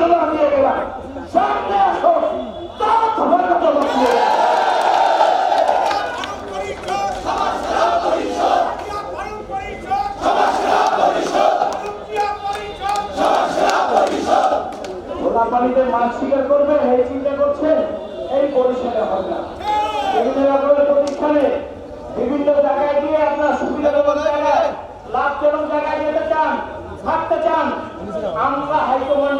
চলে হারিয়ে গেলাম সামনে চিন্তা করছেন এই পরিষদে হবে না। বিভিন্ন রকমের প্রতিষ্ঠানে বিভিন্ন জায়গায় লাভজনক জায়গায় যেতে চান থাকতে চান, আমরা হাইকমান্ড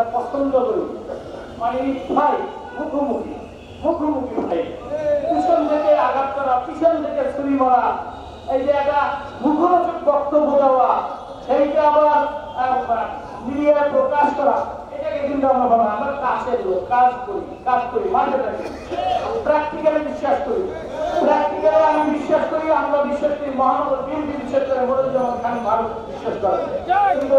যেটা পছন্দ করি। মানে ভাই, মুখোমুখি মুখোমুখি ভাই। পিছন থেকে আঘাত করা, পিছন থেকে ছুরি মারা, এই যে একটা মুখোমুখি বক্তব্য দেওয়া, সেইটা আবার মিডিয়ায় প্রকাশ করা, এটাকে কিন্তু আমরা বলা আমরা কাজের লোক, কাজ করি কাজ করি, মাঠে থাকি। প্র্যাকটিক্যালি বিশ্বাস করি। প্র্যাকটিক্যালি আমি বিশ্বাস করি, আমরা বিশ্বাস করি, মহানগর বিএনপি বিশ্বাস করে মনিরুজ্জামান খান ভারত বিশ্বাস করে। কিন্তু